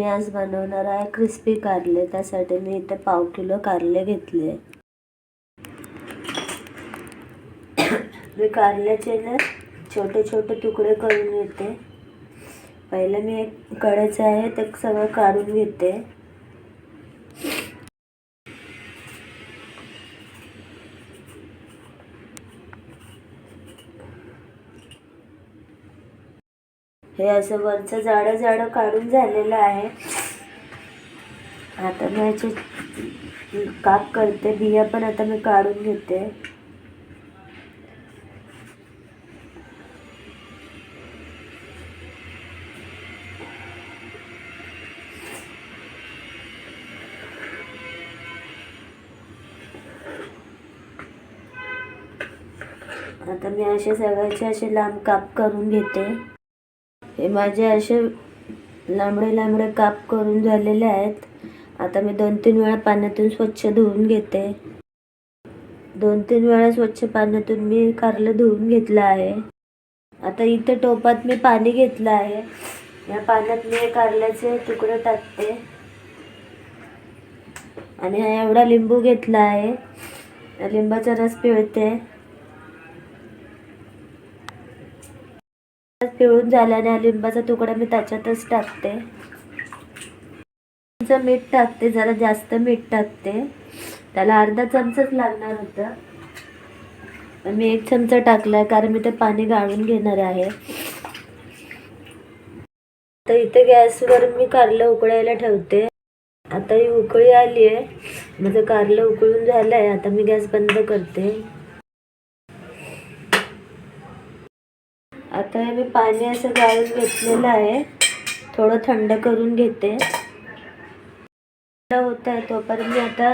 मी आज बनवणार आहे क्रिस्पी कारले. त्यासाठी मी इथे पाव किलो कारले घेतले. मी कारल्याचे ना छोटे छोटे तुकडे करून घेते. पहिले मी एक कडेचं आहे ते सगळं काढून घेते. हे असं वरचं जाडं जाडं काढून झालेलं आहे. आता मी याचे काप करते बिया पण आता मी काढून घेते. आता मी असे सगळ्याचे असे लांब काप करून घेते. हे माझे असे लांबडे लांबडे काप करून झालेले आहेत. आता मी दोन तीन वेळा पाण्यातून स्वच्छ धुवून घेते. दोन तीन वेळा स्वच्छ पाण्यातून मी कारलं धुवून घेतलं आहे. आता इथे टोपात मी पाणी घेतलं आहे. या पाण्यात मी कारल्याचे तुकडे टाकते. आणि हा एवढा लिंबू घेतला आहे. लिंबाचा रस पिळते. पिळून झाल्याने हा लिंबाचा तुकडा मी त्याच्यातच टाकते. चमचा मीठ टाकते जरा जास्त मीठ टाकते. त्याला अर्धा चमचाच लागणार होतं. मी एक चमचा टाकलाय कारण मी ते पाणी गाळून घेणार आहे. तर इथे गॅसवर मी कारलं उकळायला ठेवते. आता ही उकळी आली आहे माझं कारलं उकळून झालं आहे आता मी गॅस बंद करते. आता हे मी पाणी असं गाळून घेतलेलं आहे. थोडं थंड करून घेते. थंड होत आहे तोपर्यंत मी आता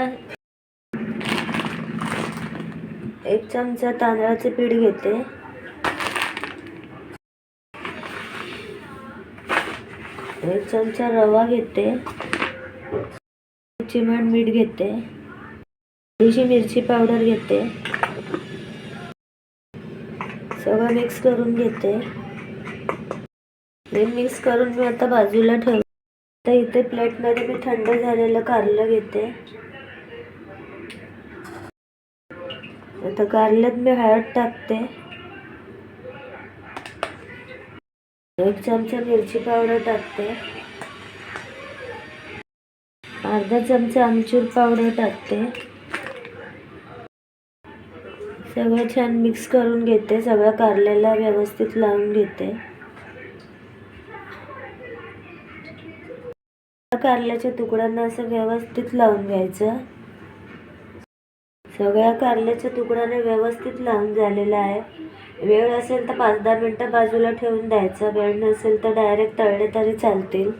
एक चमचा तांदळाचे पीठ घेते. एक चमचा रवा घेते. चिमण मीठ घेते. थोडीशी मिरची पावडर घेते. सगळं मिक्स करून घेते. हे मिक्स करून मी आता बाजूला ठेव तर इथे प्लेटमध्ये मी थंड झालेलं कारलं घेते. आता कारल्यात मी हळद टाकते. एक चमचा मिरची पावडर टाकते. अर्धा चमचा आमचूर पावडर टाकते. सगळं छान मिक्स करून घेते सगळ्या कारल्याला व्यवस्थित लावून घेते. कारल्याच्या तुकड्यांना असं व्यवस्थित लावून घ्यायचं. सगळ्या कारल्याच्या तुकड्याने व्यवस्थित लावून झालेलं आहे. वेळ असेल तर पाच दहा मिनटं बाजूला ठेवून द्यायचं वेळ नसेल तर डायरेक्ट तळले तरी चालतील.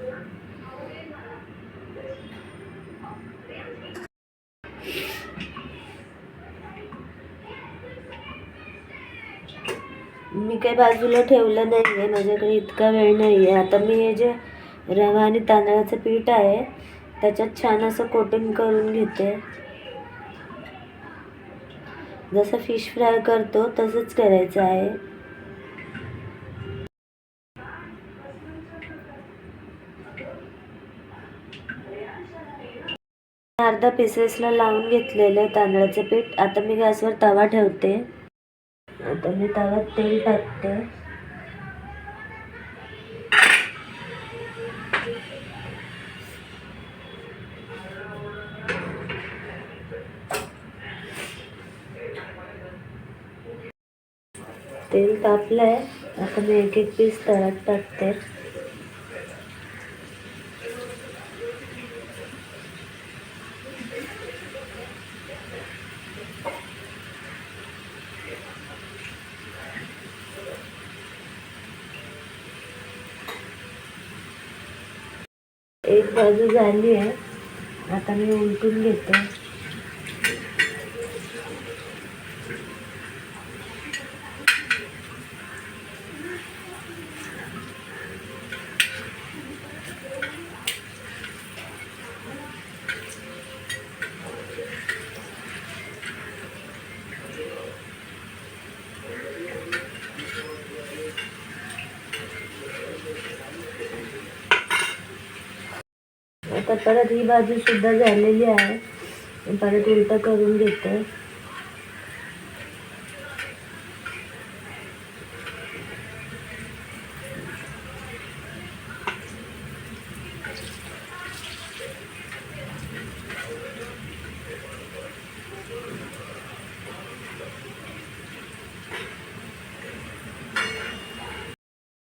मी काही बाजूला ठेवलं नाही आहे माझ्याकडे इतका वेळ नाही आहे आता मी हे जे रवा आणि तांदळाचं पीठ आहे त्याच्यात छान असं कोटिंग करून घेते. जसं फिश फ्राय करतो तसंच करायचं आहे. अर्धा पीसेसला लावून घेतलेलं तांदळाचं पीठ. आता मी गॅसवर तवा ठेवते. आता मी तव्यात तेल टाकते. तेल तापलंय. आता मी एक एक पीस तळ्यात टाकते. एक बाजू झाली आहे. आता मी उलटून घेते. आता परत ही बाजू सुद्धा झालेली आहे. परत उलटा करून घेते.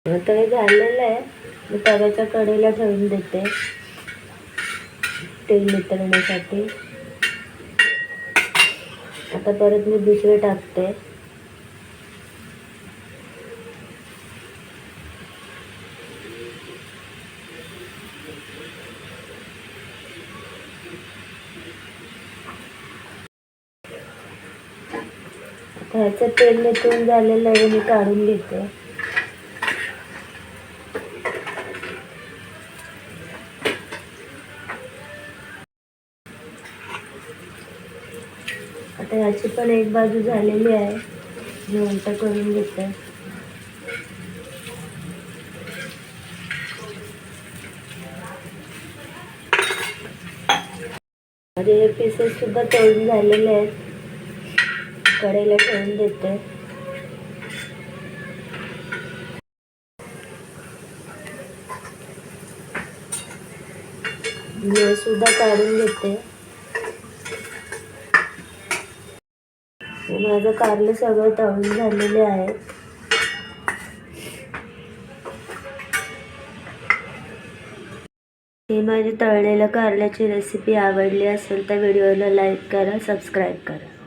आता हे झालेलं आहे. मी तव्याच्या कडेला ठेवून देते. तेल नितळण्यासाठी आता परत मी दुसरे टाकते. ह्याचं तेल नितळून झालेलं आहे मी काढून घेते. आता याची पण एक बाजू झालेली आहे. मी करून घेते. माझे हे पीसेस सुद्धा तळून झालेले आहेत. कडेला ठेवून देते. सुद्धा काढून घेते हे माझं कारले सगळं तळून झालेले आहे. हे माझी तळलेल्या कारल्याची रेसिपी आवडली असेल तर व्हिडिओला लाईक करा सबस्क्राईब करा.